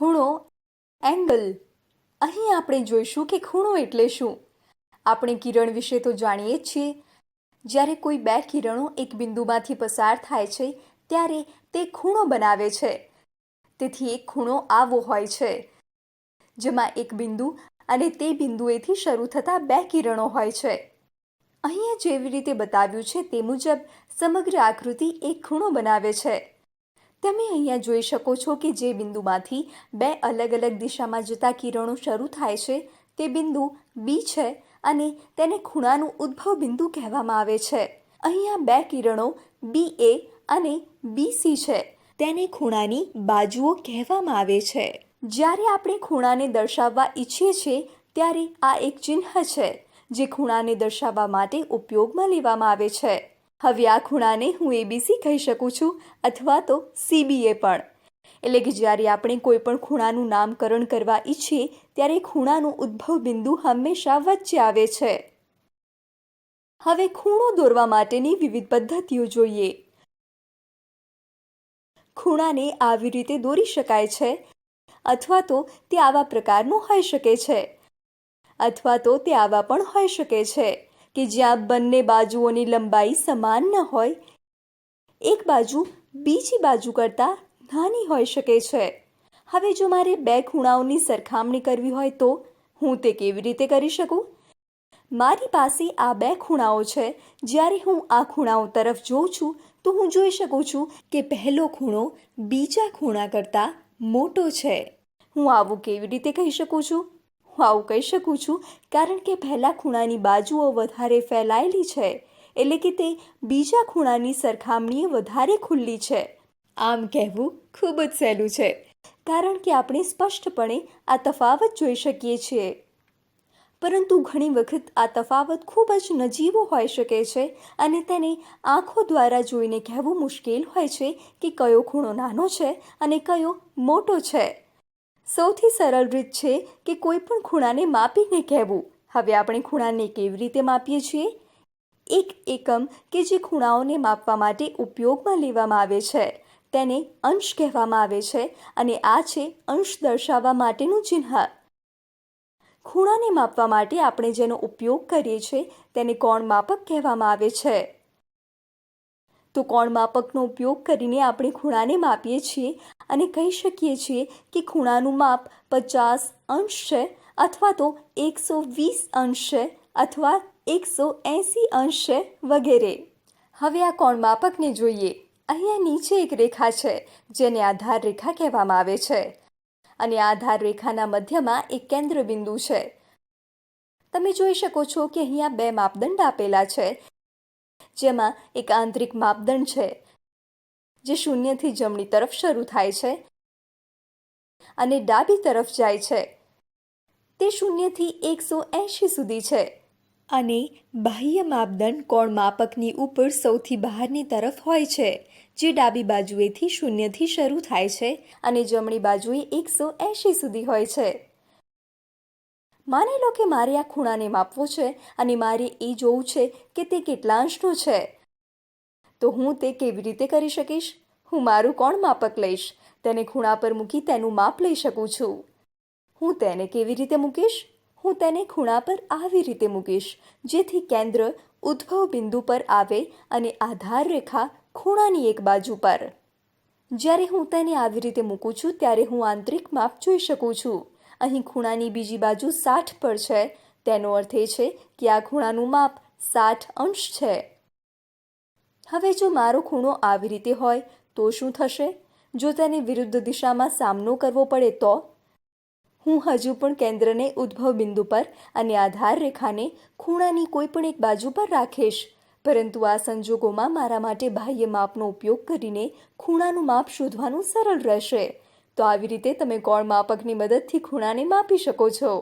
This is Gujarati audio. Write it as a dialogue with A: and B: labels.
A: ખૂણો એંગલ અહીં આપણે જોઈશું કે ખૂણો એટલે શું. આપણે કિરણ વિશે તો જાણીએ જ છીએ. જ્યારે કોઈ બે કિરણો એક બિંદુમાંથી પસાર થાય છે, ત્યારે તે ખૂણો બનાવે છે. તેથી એક ખૂણો આવો હોય છે, જેમાં એક બિંદુ અને તે બિંદુએથી શરૂ થતા બે કિરણો હોય છે. અહીંયા જેવી રીતે બતાવ્યું છે, તે મુજબ સમગ્ર આકૃતિ એક ખૂણો બનાવે છે. તમે અહીંયા જોઈ શકો છો કે જે બિંદુમાંથી બે અલગ અલગ દિશામાં જતા કિરણો શરૂ થાય છે, તે બિંદુ બી છે અને તેને ખૂણાનું ઉદ્ભવ બિંદુ કહેવામાં આવે છે. અહીંયા બે કિરણો બી એ અને બી સી છે. તેને ખૂણાની બાજુઓ કહેવામાં આવે છે. જ્યારે આપણે ખૂણાને દર્શાવવા ઈચ્છીએ છીએ, ત્યારે આ એક ચિહ્ન છે, જે ખૂણાને દર્શાવવા માટે ઉપયોગમાં લેવામાં આવે છે. હવે આ ખૂણાને હું એબીસી કહી શકું છું, અથવા તો સીબીએ પણ. એટલે કે જ્યારે આપણે કોઈ પણ ખૂણાનું નામકરણ કરવા ઈચ્છીએ, ત્યારે ખૂણાનું ઉદ્ભવ બિંદુ હંમેશા વચ્ચે આવે છે. હવે ખૂણો દોરવા માટેની વિવિધ પદ્ધતિઓ જોઈએ. ખૂણાને આવી રીતે દોરી શકાય છે, અથવા તો તે આવા પ્રકારનું હોઈ શકે છે, અથવા તો તે આવા પણ હોઈ શકે છે. કે જ્યાં બંને બાજુઓની લંબાઈ સમાન ન હોય. એક બાજુ બીજી બાજુ કરતાં નાની હોઈ શકે છે. હવે જો મારે બે ખૂણાઓની સરખામણી કરવી હોય તો હું તે કેવી રીતે કરી શકું? મારી પાસે આ બે ખૂણાઓ છે. જ્યારે હું આ ખૂણાઓ તરફ જોઉં છું, તો હું જોઈ શકું છું કે પહેલો ખૂણો બીજા ખૂણા કરતાં મોટો છે. હું આવું કેવી રીતે કહી શકું છું? હું આવું કહી શકું છું, કારણ કે પહેલા ખૂણાની બાજુઓ વધારે ફેલાયેલી છે, એટલે કે તે બીજા ખૂણાની સરખામણીએ વધારે ખુલ્લી છે. આમ કહેવું ખૂબ જ સહેલું છે, કારણ કે આપણે સ્પષ્ટપણે આ તફાવત જોઈ શકીએ છીએ. પરંતુ ઘણી વખત આ તફાવત ખૂબ જ નજીવો હોઈ શકે છે અને તેને આંખો દ્વારા જોઈને કહેવું મુશ્કેલ હોય છે કે કયો ખૂણો નાનો છે અને કયો મોટો છે. સૌથી સરળ રીત છે કે કોઈ પણ ખૂણાને માપીને કહેવું. હવે આપણે ખૂણાને કેવી રીતે માપીએ છીએ? એક એકમ કે જે ખૂણાઓને માપવા માટે ઉપયોગમાં લેવામાં આવે છે. તેને અંશ કહેવામાં આવે છે અને આ છે અંશ દર્શાવવા માટેનું ચિહ્ન. ખૂણાને માપવા માટે આપણે જેનો ઉપયોગ કરીએ છીએ તેને કોણ માપક કહેવામાં આવે છે. તો કોણ માપકનો ઉપયોગ કરીને આપણે ખૂણાને માપીએ છીએ અને કહી શકીએ છીએ કે ખૂણાનું માપ પચાસ અંશ છે અથવા તો એકસો વીસ અંશ છે અથવા એકસો એંસી અંશ છે વગેરે. હવે આ કોણ માપકને જોઈએ? અહીંયા નીચે એક રેખા છે, જેને આધાર રેખા કહેવામાં આવે છે. અને આધાર રેખાના મધ્યમાં એક કેન્દ્ર બિંદુ છે. તમે જોઈ શકો છો કે અહીંયા બે માપદંડ આપેલા છે જેમાં એક આંતરિક માપદંડ છે, જે શૂન્યથી જમણી તરફ શરૂ થાય છે અને ડાબી તરફ જાય છે. તે શૂન્યથી એકસો એંશી સુધી છે અને બાહ્ય માપદંડ કોણ માપકની ઉપર સૌથી બહારની તરફ હોય છે, જે ડાબી બાજુએથી શૂન્યથી શરૂ થાય છે અને જમણી બાજુએ એકસો એંશી સુધી હોય છે. માની લો કે મારે આ ખૂણાને માપવો છે અને મારે એ જોવું છે કે તે કેટલા અંશનો છે. તો હું તે કેવી રીતે કરી શકીશ? હું મારું કોણ માપક લઈશ? તેને ખૂણા પર મૂકી તેનું માપ લઈ શકું છું. હું તેને કેવી રીતે મૂકીશ? હું તેને ખૂણા પર આવી રીતે મૂકીશ, જેથી કેન્દ્ર ઉદ્ભવ બિંદુ પર આવે અને આધાર રેખા ખૂણાની એક બાજુ પર. જ્યારે હું તેને આવી રીતે મૂકું છું, ત્યારે હું આંતરિક માપ જોઈ શકું છું. અહીં ખૂણાની બીજી બાજુ સાઠ પર છે. તેનો અર્થ એ છે કે આ ખૂણાનું માપ સાઠ અંશ છે. હવે જો મારો ખૂણો આવી રીતે હોય, તો શું થશે? જો તેને વિરુદ્ધ દિશામાં સામનો કરવો પડે તો? હું હજુ પણ કેન્દ્રને ઉદ્ભવ બિંદુ પર અને આધાર રેખાને ખૂણાની કોઈ પણ એક બાજુ પર રાખીશ. પરંતુ આ સંજોગોમાં મારા માટે બાહ્ય માપનો ઉપયોગ કરીને ખૂણાનું માપ શોધવાનું સરળ રહેશે. તો આવી રીતે તમે કોણ માપકની મદદથી ખૂણાને માપી શકો છો.